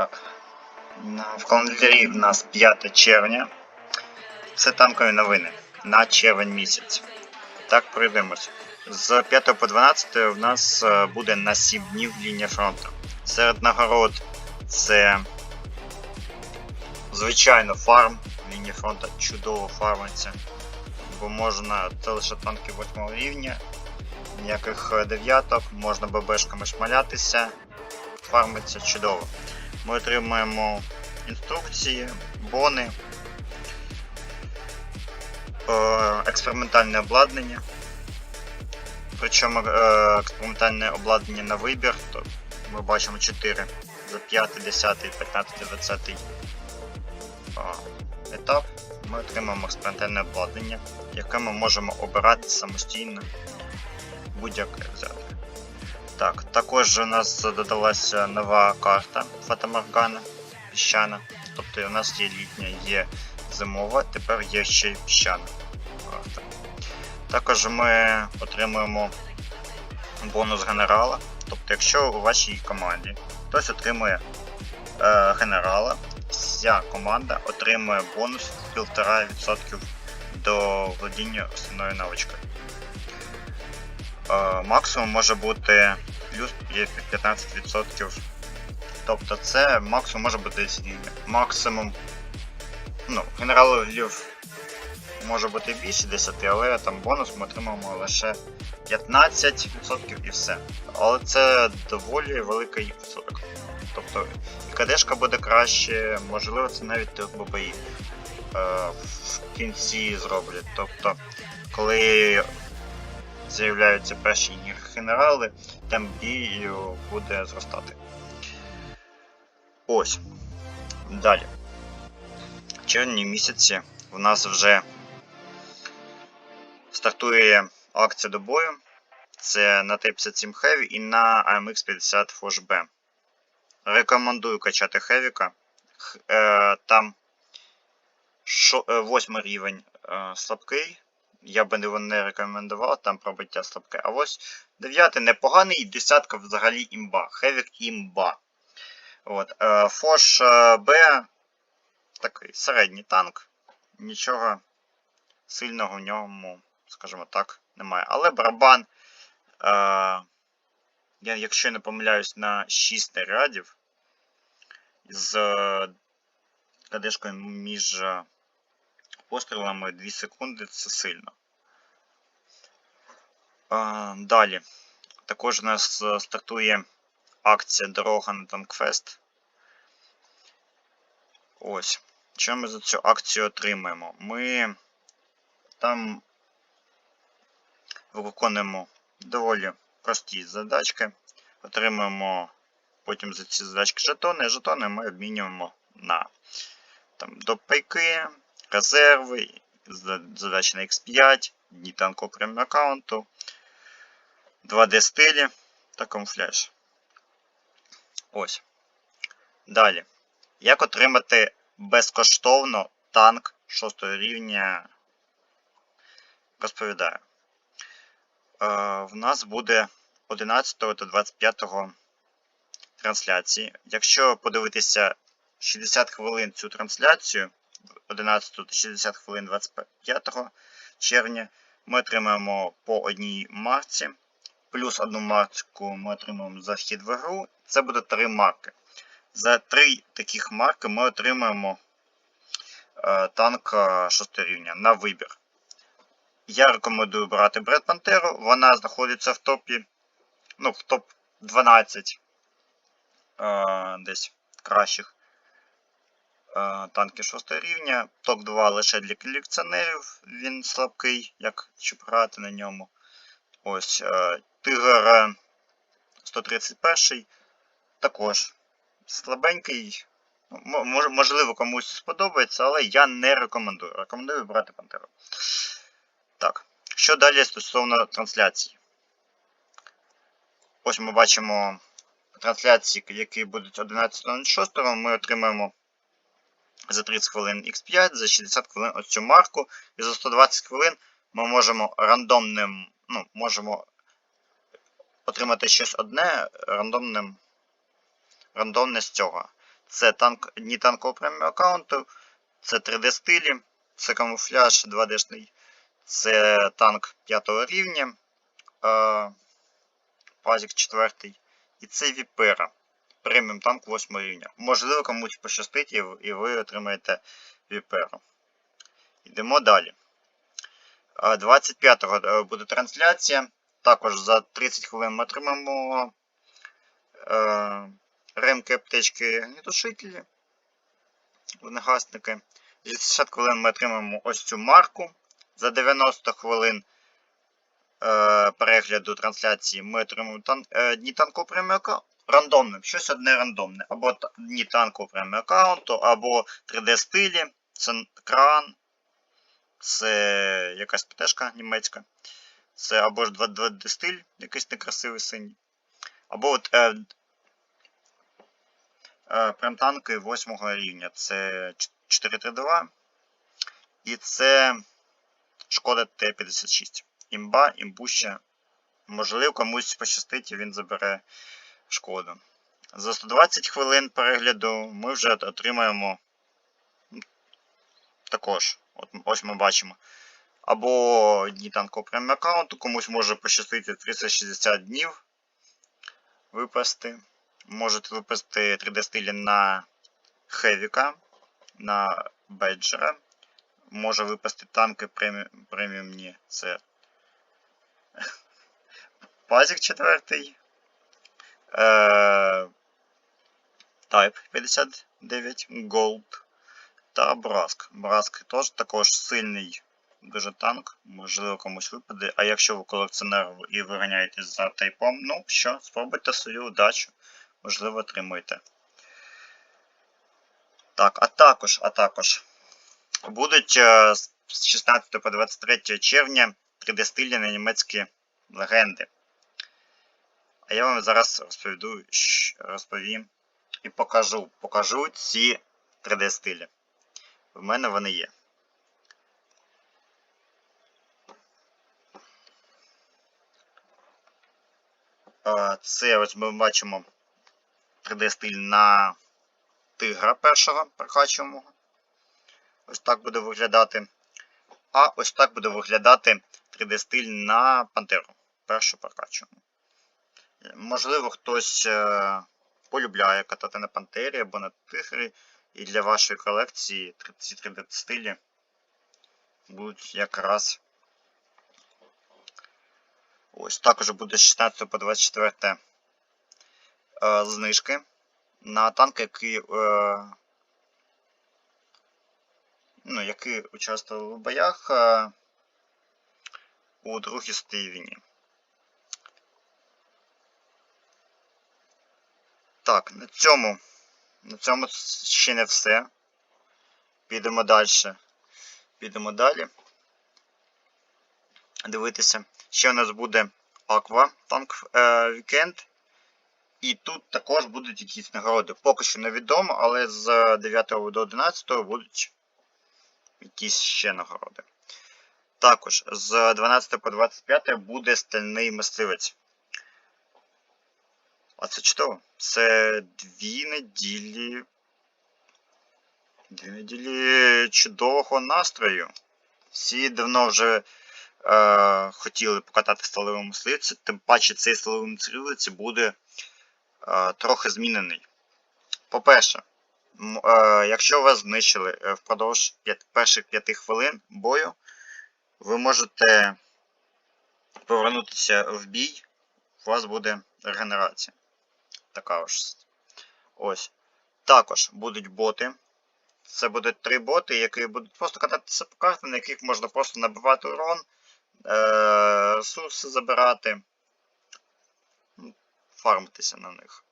Так. В календарі в нас 5 червня. Це танкові новини на червень місяць. Так, пройдемось. З 5 по 12 в нас е, буде на 7 днів лінія фронту. Серед нагород це звичайно фарм. Лінія фронту чудово фармиться. Бо можна, це лише танки 8 рівня, ніяких е, дев'яток, можна ББшками шмалятися, фармиться чудово. Ми отримуємо інструкції, бони, е, експериментальне обладнання. Причому е, експериментальне обладнання на вибір, то ми бачимо 4 за 5, 10, 15, 20 е, етап. Ми отримаємо експериментальне обладнання, яке ми можемо обирати самостійно будь-яке взяти. Так, також у нас додалася нова карта Фатаморгана піщана. Тобто у нас є літня, є зимова, тепер є ще й піщана карта. Також ми отримуємо бонус генерала. Тобто, якщо у вашій команді хтось отримує е, генерала, вся команда отримує бонус 1,5% до владіння основною навичкою. Е, максимум може бути плюс 15%. Тобто це максимум може бути Максимум. Ну, генералів може бути більше 10, але там бонус ми отримаємо лише 15% і все. Але це доволі великий відсоток. Тобто і КДшка буде краще, можливо, це навіть турбобої е, в кінці зроблять. Тобто, коли з'являються перші генерали, темп бію буде зростати. Ось. Далі. В червні місяці в нас вже стартує акція до бою. Це на Т-57 Heavy і на AMX 50 Forge B. Рекомендую качати Хевіка. Е, там шо- е, рівень е, слабкий. Я би його не рекомендував, там пробиття слабке. А ось дев'ятий непоганий, і десятка взагалі імба. Хевік імба. От. Е, Фош е, Б такий середній танк. Нічого сильного в ньому, скажімо так, немає. Але барабан, е, я, якщо не помиляюсь, на 6 снарядів з е, кадешкою між е, пострілами 2 секунди це сильно. Далі. Також у нас е, стартує акція Дорога на Танкфест. Ось. Що ми за цю акцію отримаємо? Ми там виконуємо доволі прості задачки. Отримуємо потім за ці задачки жетони. Жетони ми обмінюємо на там, допайки, резерви, за- задачі на X5, дні танку преміум аккаунту, 2D стилі та камуфляж. Ось. Далі. Як отримати безкоштовно танк 6 рівня? Розповідаю. Е, в нас буде 11 та 25 трансляції. Якщо подивитися 60 хвилин цю трансляцію, 11 та 60 хвилин 25 червня, ми отримаємо по одній марці. Плюс одну марку ми отримаємо за вхід в гру. Це буде три марки. За три таких марки ми отримаємо е, танк 6 рівня на вибір. Я рекомендую брати Бред Пантеру. Вона знаходиться в топі. Ну, в топ 12 е, десь кращих е, танків 6 рівня. Топ 2 лише для колекціонерів. Він слабкий, як щоб грати на ньому. Ось е, Тигр е, 131 також слабенький. Можливо, комусь сподобається, але я не рекомендую. Рекомендую брати Пантеру. Так, що далі стосовно трансляції? Ось ми бачимо трансляції, які будуть 11.06. Ми отримаємо за 30 хвилин X5, за 60 хвилин ось цю марку. І за 120 хвилин ми можемо рандомним, ну, можемо отримати щось одне рандомним, рандомне з цього. Це танк, дні танкового преміум аккаунту, це 3D стилі, це камуфляж 2D-шний, це танк 5 рівня, е, пазік 4, і це Віпера. Преміум танк 8 рівня. Можливо, комусь пощастить і, ви отримаєте Віперу. Йдемо далі. 25-го е, буде трансляція. Також за 30 хвилин ми отримаємо е, ремки аптечки гнітошителі, вогнегасники. За 60 хвилин ми отримаємо ось цю марку. За 90 хвилин е, перегляду трансляції ми отримаємо тан, дні танкового преміум аккаунту. Рандомним, щось одне рандомне. Або дні танкового преміум аккаунту, або 3D стилі, це кран, це якась птешка німецька. Це або ж 2D стиль, якийсь некрасивий синій. Або от е, е, прям танки 8 рівня. Це 432. І це шкода Т-56. Імба, імбуща. Можливо, комусь пощастить і він забере шкоду. За 120 хвилин перегляду ми вже отримаємо також. От, ось ми бачимо. Або дні танкового преміум аккаунту, комусь може пощастити 360 днів випасти. Можете випасти 3D стилі на Хевіка, на Бейджера. Може випасти танки премі... преміумні. Це Пазік 4. Е... Type 59 Gold та Браск. Браск теж також сильний дуже танк, можливо комусь випаде. А якщо ви колекціонер і виганяєтесь за тайпом, ну що, спробуйте свою удачу, можливо, отримуєте. Так, а також, а також будуть е, з 16 по 23 червня 3D на німецькі легенди. А я вам зараз розповіду, розповім і покажу, покажу ці 3D стилі. В мене вони є. Це ось ми бачимо 3D стиль на тигра першого прокачуємо. Ось так буде виглядати. А ось так буде виглядати 3D стиль на пантеру. Першу прокачуємо. Можливо, хтось е, полюбляє катати на пантері або на тигрі. І для вашої колекції ці 3D стилі будуть якраз. Ось також буде з 16 по 24 е, знижки на танки, які, е, ну, які участвували в боях у Другій світовій Так, на цьому, на цьому ще не все. Підемо далі. Підемо далі. Дивитися. Ще у нас буде Tank е, Weekend. І тут також будуть якісь нагороди. Поки що невідомо, але з 9 до 11 будуть якісь ще нагороди. Також з 12 по 25 буде стальний мисливець. А це чудово. Це дві неділі. Дві неділі чудового настрою. Всі давно вже е, хотіли покатати сталевому мисливці, тим паче цей сталевий мисливець буде е, трохи змінений. По-перше, е, якщо вас знищили е, впродовж перших 5 хвилин бою, ви можете повернутися в бій, у вас буде регенерація. Така ось. Ось. Також будуть боти. Це будуть три боти, які будуть просто кататися по картам, на яких можна просто набивати урон, е- ресурси забирати, ну, фармитися на них.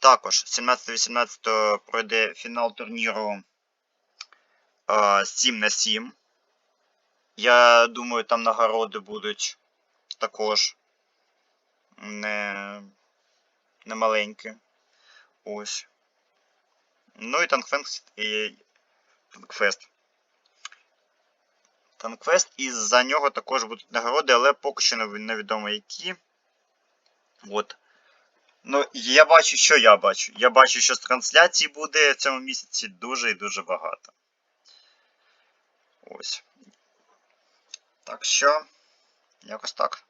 Також 17-18 пройде фінал турніру е, 7 на 7. Я думаю, там нагороди будуть також не, не маленькі. Ось. Ну і Танкфест і Танкфест. Танкфест, і за нього також будуть нагороди, але поки що невідомо які. От. Ну, я бачу, що я бачу. Я бачу, що з трансляцій буде в цьому місяці дуже і дуже багато. Ось. Так що, якось так.